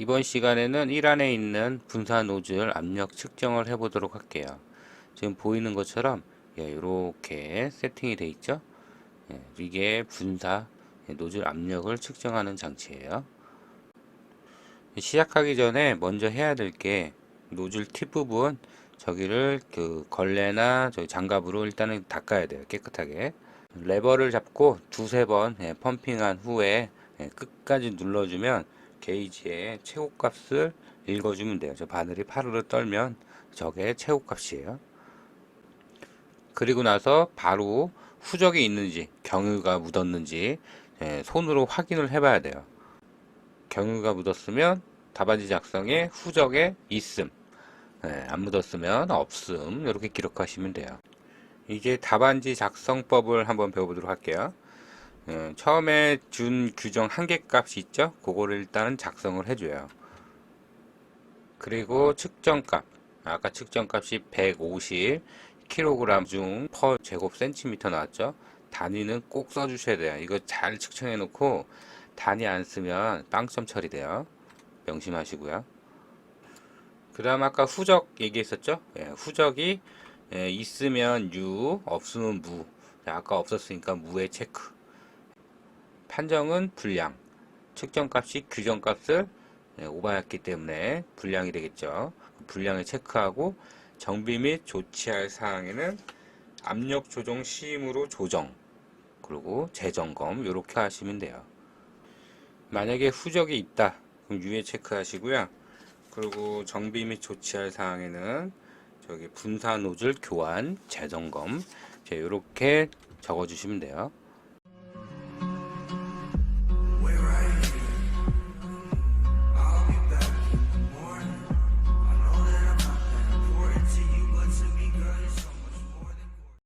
이번 시간에는 1 안에 있는 분사 노즐 압력 측정을 해 보도록 할게요. 지금 보이는 것처럼 이렇게 세팅이 되어 있죠. 예, 이게 분사 예, 노즐 압력을 측정하는 장치예요. 시작하기 전에 먼저 해야 될 게 노즐 팁 부분 저기를 그 걸레나 저기 장갑으로 일단은 닦아야 돼요 깨끗하게 레버를 잡고 두세 번 예, 펌핑한 후에 예, 끝까지 눌러주면 게이지의 최고값을 읽어주면 돼요. 저 바늘이 파르르 떨면 저게 최고값이에요. 그리고 나서 바로 후적이 있는지 경유가 묻었는지 예, 손으로 확인을 해봐야 돼요. 경유가 묻었으면 답안지 작성에 후적에 있음 예, 안 묻었으면 없음 이렇게 기록하시면 돼요. 이제 답안지 작성법을 한번 배워보도록 할게요 예, 처음에 준 규정 한계 값이 있죠? 그거를 일단은 작성을 해줘요. 그리고 측정값. 아까 측정값이 150 kg 중 퍼 제곱 센티미터 나왔죠? 단위는 꼭 써주셔야 돼요. 이거 잘 측정해 놓고 단위 안 쓰면 빵점 처리돼요. 명심하시고요. 그 다음 아까 후적 얘기했었죠? 예, 후적이 예, 있으면 유 없으면 무. 자, 아까 없었으니까 무의 체크 판정은 불량. 측정값이 규정값을 예, 오버했기 때문에 불량이 되겠죠. 불량을 체크하고 정비 및 조치할 사항에는 압력 조정 시임으로 조정 그리고 재점검 이렇게 하시면 돼요. 만약에 후적이 있다 그럼 유예 체크하시고요. 그리고 정비 및 조치할 사항에는 저기 분사 노즐 교환 재점검 이렇게 적어 주시면 돼요